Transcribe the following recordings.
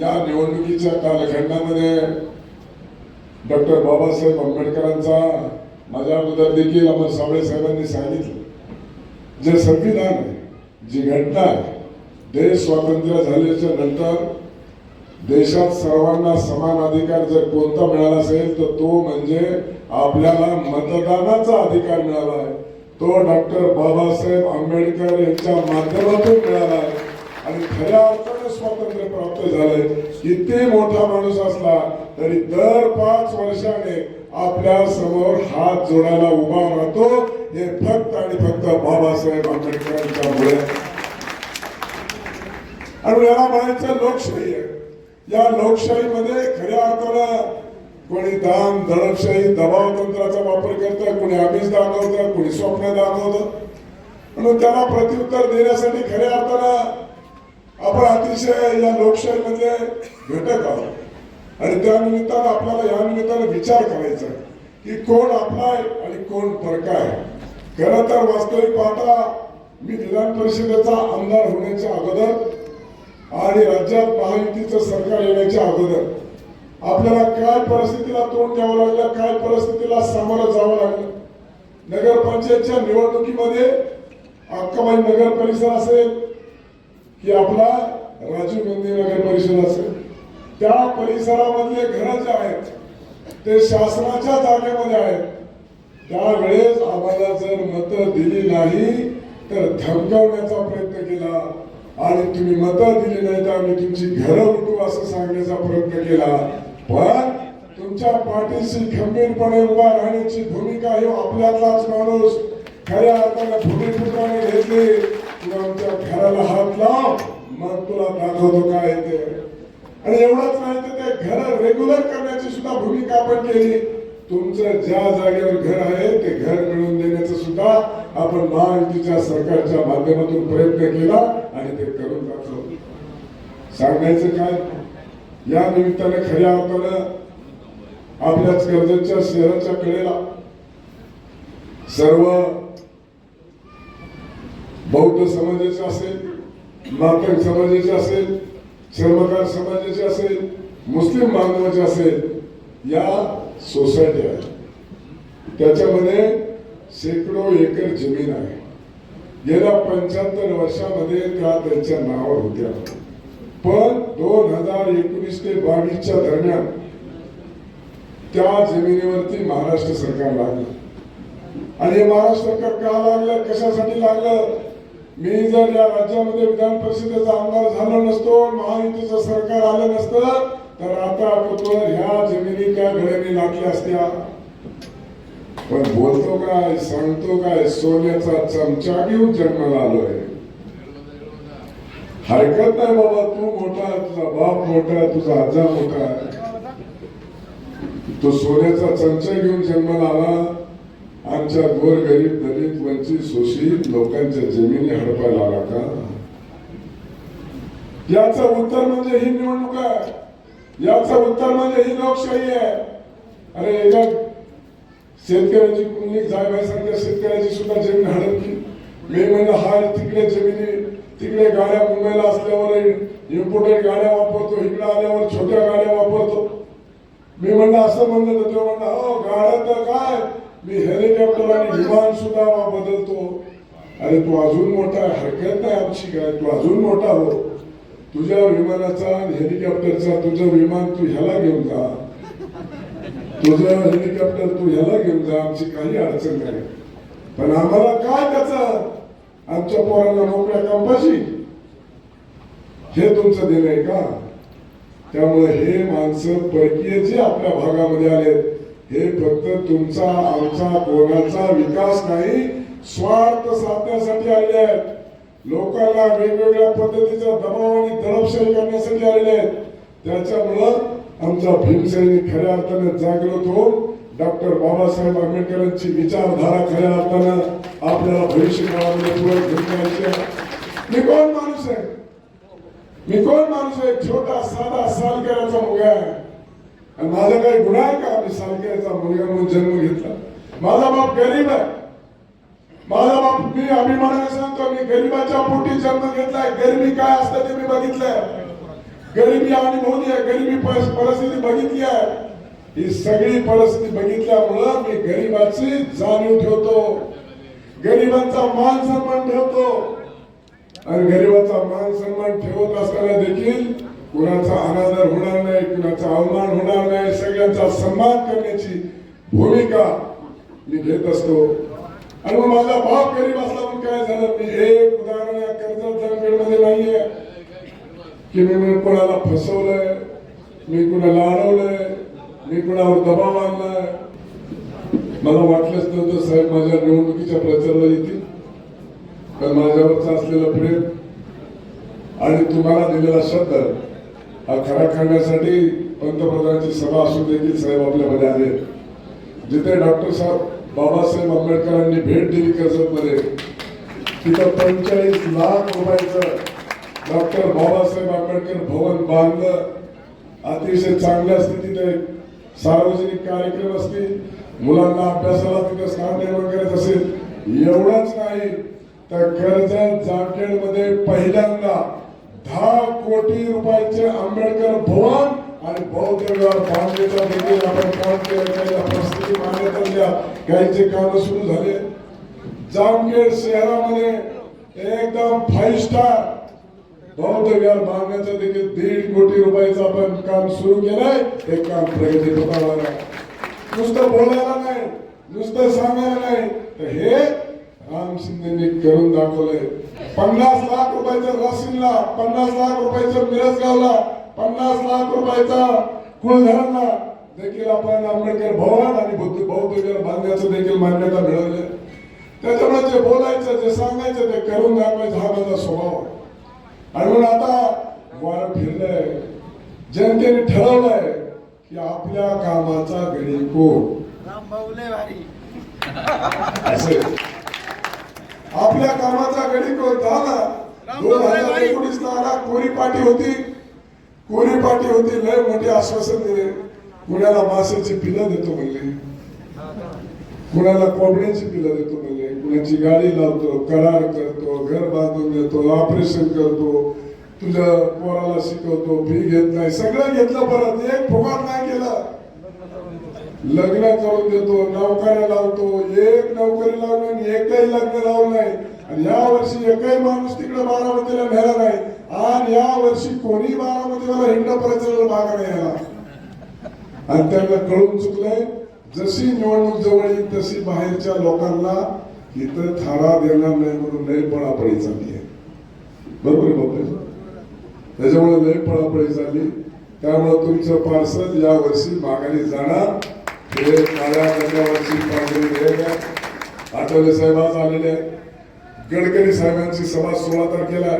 या निवडणुकीच्या कालखंडामध्ये डॉक्टर बाबासाहेब आंबेडकरांचा माझ्या अगोदर देखील अमर साबळे साहेबांनी सांगितलं. जे संविधान आहे जी घटना आहे देश स्वातंत्र्य झाल्याच्यानंतर देशात सर्वांना समान अधिकार जर कोणता मिळाला असेल तर तो म्हणजे आपल्याला मतदानाचा अधिकार मिळाला आहे. तो डॉक्टर बाबासाहेब आंबेडकर यांच्या माध्यमातून मिळाला आहे. आणि खऱ्या अर्थाने स्वातंत्र्य प्राप्त झालंय किती मोठा माणूस असला तरी दर पाच वर्षाने आपल्यासमोर हात जोडायला उभा राहतो. हे फक्त आणि फक्त बाबासाहेब आंबेडकरांच्यामुळे आणि याला म्हणायचं लोकशाही आहे. या लोकशाहीमध्ये खऱ्या अर्थानं कोणी दाम दडपशाही दबाव तंत्राचा वापर करतं कोणी आमिष दाखवतं कोणी स्वप्न दाखवतं. म्हणून त्याला प्रत्युत्तर देण्यासाठी खऱ्या अर्थानं आपण अतिशय या लोकशाहीमध्ये घटक आहोत. आणि त्या निमित्तानं आपल्याला या निमित्तानं विचार करायचा की कोण आपला आहे आणि कोण परका आहे खरं तर वास्तविक पाहता मी विधान परिषदेचा आमदार होण्याच्या अगोदर आणि राज्यात महायुतीचं सरकार येण्याच्या अगोदर आपल्याला काय परिस्थितीला तोंड द्यावं लागलं काय परिस्थितीला सामोरं जावं लागलं? नगरपंचायतच्या निवडणुकीमध्ये अक्काबाई नगर परिसर असेल की आपला राजीव गांधी नगर परिषद असेल त्या परिसरामधले घर जे आहेत ते शासनाच्या जागेमध्ये आहेत. त्यावेळेस आम्हाला जर मतं दिली नाही तर धमकावण्याचा प्रयत्न केला. आणि तुम्ही मतं दिली नाही तर आम्ही तुमची घरं लुटू असं सांगण्याचा प्रयत्न केला. पण तुमच्या पाठीशी खंबीरपणे उभा राहण्याची भूमिका ही आपल्यातलाच माणूस खऱ्या अर्थाने भूमिपुत्राने घेतली. तू आमच्या घराला हात लाव मग तुला दाखवतो काय ते. आणि एवढंच नाही तर ते घर रेग्युलर करण्याची सुद्धा भूमिका आपण केली. तुमचं ज्या जागेवर घर आहे ते घर मिळवून देण्याचं सुद्धा आपण महायुतीच्या सरकारच्या माध्यमातून प्रयत्न केला आणि ते करून दाखवलं. सांगायचं काय? या निमित्ताने खऱ्या अर्थानं आपल्याच कर्जतच्या शहराच्या कडेला सर्व बौद्ध समाजाचे असेल नातक समाजाचे असेल चर्मकार समाजाचे असेल मुस्लिम बांधवाचे असेल या सोसायटी आहेत. त्याच्यामध्ये शेकडो एकर जमीन आहे. गेल्या पंच्याहत्तर वर्षामध्ये त्या त्यांच्या नावावर होत्या. पण दोन हजार एकोणीस ते बावीसच्या दरम्यान त्या जमिनीवरती महाराष्ट्र सरकार लागलं. आणि हे महाराष्ट्र सरकार का लागलं? कशासाठी लागलं? मी जर या राज्यामध्ये विधान परिषदेचा आमदार झालो नसतो महायुतीचं सरकार आलं नसतं तर आता आपण ह्या जमिनी त्या घड्याने लागल्या असत्या. पण बोलतो काय सांगतो काय सोन्याचा चमचा घेऊन जन्माला आलोय. हरकत नाही बाबा तू मोठा आहे, तुझा बाप मोठा आहे, तुझा आजा मोठा आहे. तो सोन्याचा चमचा घेऊन जन्माला आला. आमच्या गोरगरीब दलित वंचित शोषित लोकांच्या जमिनी हडपायला आला का? याच उत्तर म्हणजे ही निवडणूक आहे. याच उत्तर म्हणजे ही लोकशाही आहे. अरे एका शेतकऱ्याची कुंडली सारख्या शेतकऱ्याची सुद्धा जमीन हडपली. मी म्हणलं हा तिकडे जमिनी तिकडे गाड्या मुंबईला असल्यावर इम्पोर्टेड गाड्या वापरतो इकडे आल्यावर छोट्या गाड्या वापरतो. मी म्हणलं असं म्हणलं तर तो म्हणला हो गाड्या तर काय? मी हेलिकॉप्टर आणि विमान सुद्धा बदलतो. अरे तू अजून मोठा हरकत नाही आमची काय? तू अजून मोठा हो. तुझ्या विमानाचा आणि हेलिकॉप्टरचा तुझं विमान तू ह्याला घेऊन जा. तुझं हेलिकॉप्टर तू ह्याला घेऊन जा आमची काही अडचण नाही. पण आम्हाला काय त्याचा? आमच्या पोरांना मोकळ्या कंपाशी हे तुमचं देणं आहे का? त्यामुळे हे माणसं परकीय जे आपल्या भागामध्ये आले हे फक्त तुमचा आमचा कोणाचा विकास नाही स्वार्थ साधण्यासाठी आलेले आहेत. लोकांना वेगवेगळ्या पद्धतीचा दबाव आणि दडपशाही करण्यासाठी आलेले आहेत. त्याच्यामुळं आमचा भीमसैनिक खऱ्या अर्थाने जागृत होऊन डॉक्टर बाबासाहेब आंबेडकरांची विचारधारा खऱ्या अर्थानं आपल्याला भविष्य काळामध्ये पुढे घेऊन मी कोण माणूस आहे? मी कोण माणूस आहे? छोटा साधा सालकऱ्याचा मुलगा आहे. आणि माझा काही गुन्हा आहे का? मी सारख्याचा मुलगा म्हणून जन्म घेतला. माझा बाप गरीब आहे. माझा बाप मी अभिमानाने सांगतो मी गरीबाच्या पोटी जन्म घेतलाय. गरिबी काय असतं ते मी बघितलंय. गरिबी अनुभवली आहे. गरिबी परिस्थिती बघितली आहे. ही सगळी परिस्थिती बघितल्यामुळं मी गरिबाची जाणीव ठेवतो. गरिबांचा मान सन्मान ठेवतो. आणि गरिबाचा मान सन्मान ठेवत असताना देखील कुणाचा अनादर होणार नाही कुणाचा अवमान होणार नाही सगळ्यांचा सन्मान करण्याची भूमिका मी घेत असतो. आणि मग माझा बाप गरीब असला म्हणून काय झालं? मी एक उदाहरण या कर्जत नाहीये. की मी मी कोणाला फसवलंय मी कुणाला अडवलंय मी कुणावर दबाव आणलाय? मला वाटलंच नव्हतं साहेब माझ्या निवडणुकीच्या प्रचाराला येतील. पण माझ्यावरचं असलेलं प्रेम आणि तुम्हाला दिलेला शब्द खरा करण्यासाठी पंतप्रधानांची सभा असून देखील साहेब आपल्यामध्ये आले जिथे डॉक्टर साहेब बाबासाहेब आंबेडकरांनी भेट दिली कर्जतमध्ये तिथं पंचेचाळीस लाख रुपयाचं डॉक्टर बाबासाहेब आंबेडकर भवन बांधलं. अतिशय चांगल्या स्थितीत एक सार्वजनिक कार्यक्रम असतील मुलांना अभ्यासाला तिथं स्थान निर्माण करत असेल एवढंच नाही तर कर्जत जामखेडमध्ये पहिल्यांदा दहा कोटी रुपयाचे आंबेडकर भवन आणि बौद्ध विहार देखील आपण काम केलं काही परिस्थिती मान्यता दिल्या काहीचे काम सुरू झाले. जामखेड शहरामध्ये एकदम फाईव्ह स्टार बौद्ध विहार बांधण्याचं देखील दीड कोटी रुपयाचं आपण काम सुरू केलंय. हे काम प्रगती पथावर नुसतं बोलायला नाही नुसतं सांगायला नाही. तर हे शिंदेनी करून दाखवलंय. पन्नास लाख रुपयाचं रसिनला पन्नास लाख रुपयाचं मिरजगावला पन्नास लाख रुपयाचा कुळधरणला देखील आपण आंबेडकर भवन आणि बुद्ध बांधण्याचं देखील मान्यता मिळवली त्याच्यामुळे जे बोलायचं जे सांगायचं ते करून दाखवायचं हा माझा स्वभाव आहे. आणि म्हणून आता वार फिरलंय. जनतेने ठरवलंय की आपल्या कामाचा गडी कोण? राम भाऊ लय भारी आपल्या कामाचा कोण झाला दोन हजार एकोणीस ला कोरी पाटी होती. कोरी पाटी होती. लय मोठे आश्वासन दिले. कुणाला माशाची पिलं देतो म्हणले. कुणाला कोंबड्याची पिलं देतो म्हणजे कुणाची गाडी लावतो करार करतो घर बांधून देतो ऑपरेशन करतो. तुझ्या पोराला शिकवतो फी घेत नाही. सगळं घेतलं परत. एक फुगार नाही केलं. लग्न करून देतो नौकऱ्या लावतो एक नोकरी लावून आणि एकही लग्न लावलं नाही आणि या वर्षी एकही माणूस तिकडे बारामतीला नेला नाही. आणि या वर्षी कोणी बारामतीला हिंड प्रचाराला भाग नाही आला. आणि त्यांना कळून चुकलंय जशी निवडणूक जवळ येईल तशी बाहेरच्या लोकांना इथं थारा देणार नाही म्हणून लय पळापळी चालली आहे. बरोबर आहे त्याच्यामुळे लय पळापळी चालली. त्यामुळे तुमचं पार्सल या वर्षी माघारी जाणार. हे काळ्या वर्षी आठवले साहेब आज आलेले आहेत. गडकरी साहेबांची सभा सोळा तारखेला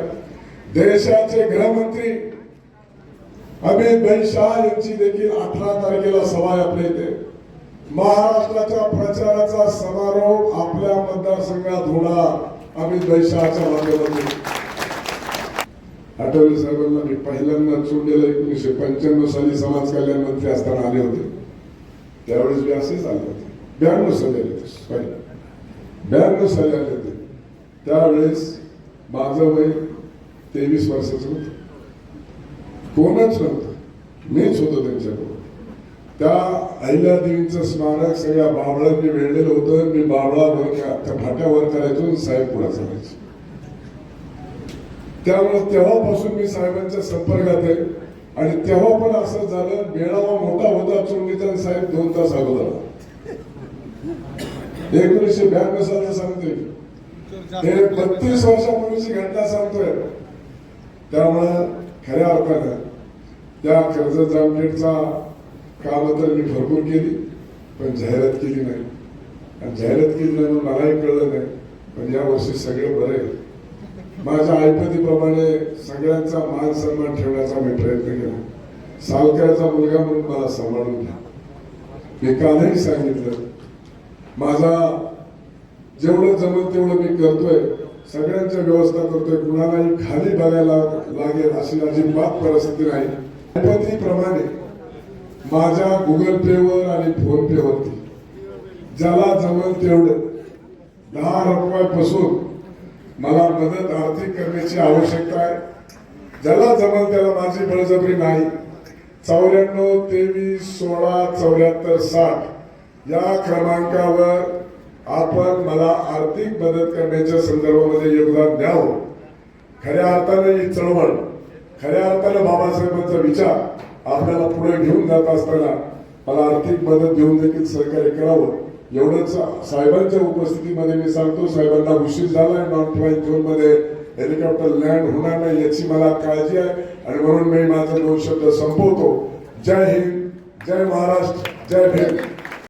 देशाचे गृहमंत्री अमित भाई शाह यांची देखील अठरा तारखेला सभा आहे आपल्या इथे. महाराष्ट्राच्या प्रचाराचा समारोप आपल्या मतदारसंघात होणार अमित भाई शहाच्या माध्यमातून. आठवले साहेबांना मी पहिल्यांदा चुंडेला एकोणीसशे पंच्याण्णव साली समाज कल्याण मंत्री असताना आले होते. त्यावेळेस मी असेच आले होते ब्याण्णव साली आले होते सॉरी ब्याण्णव साली आले होते त्यावेळेस माझं वय तेवीस वर्षाचं होतं कोणच नव्हतं मीच होतो त्यांच्याकडून त्या अहिल्यादेवीचं स्मारक सगळ्या बाबळांनी वेळलेलं होतं मी बाबळावर त्या फाट्यावर करायचो साहेब पुढे चालायचे त्यामुळे तेव्हापासून मी साहेबांच्या संपर्कात आहे आणि तेव्हा पण असं झालं मेळावा मोठा होता चोंडीचा साहेब दोन तास अगोदर. एकोणीसशे ब्याण्णव सालचं सांगतोय. हे बत्तीस वर्षापूर्वीची घटना सांगतोय. त्यामुळं खऱ्या अर्थानं त्या कर्ज जामखेडचा काम तर मी भरपूर केली पण जाहिरात केली नाही. आणि जाहिरात केली नाही मलाही कळलं नाही. पण या वर्षी सगळं बरं आहे माझ्या आईपतीप्रमाणे सगळ्यांचा मान सन्मान ठेवण्याचा मी प्रयत्न केला. सावकाराचा मुलगा म्हणून मला सांभाळून घ्या. मी कालही सांगितलं माझा जेवढं जमत तेवढं मी करतोय सगळ्यांच्या व्यवस्था करतोय कुणालाही खाली बघायला लागेल अशी अजिबात परिस्थिती नाही. ऐपतीप्रमाणे माझ्या गुगल पेवर आणि फोन पे वरती ज्याला जमल तेवढं दहा रुपयापासून मला मदत आर्थिक करण्याची आवश्यकता आहे. ज्याला जमल त्याला माझी बळजबरी नाही. चौऱ्याण्णव तेवीस सोळा चौऱ्याहत्तर साठ या क्रमांकावर आपण मला आर्थिक मदत करण्याच्या संदर्भामध्ये योगदान द्यावं. खऱ्या अर्थाने ही चळवळ खऱ्या अर्थाने बाबासाहेबांचा विचार आपल्याला पुढे घेऊन जात असताना मला आर्थिक मदत देऊन देखील सहकार्य करावं. एवढंच साहेबांच्या उपस्थितीमध्ये मी सांगतो साहेबांना उशीर झालाय नॉन फ्लाईंग झोनमध्ये. हेलिकॉप्टर लँड होणार नाही याची मला काळजी आहे. आणि म्हणून मी माझा दोन शब्द संपवतो. जय हिंद जय महाराष्ट्र जय भीम.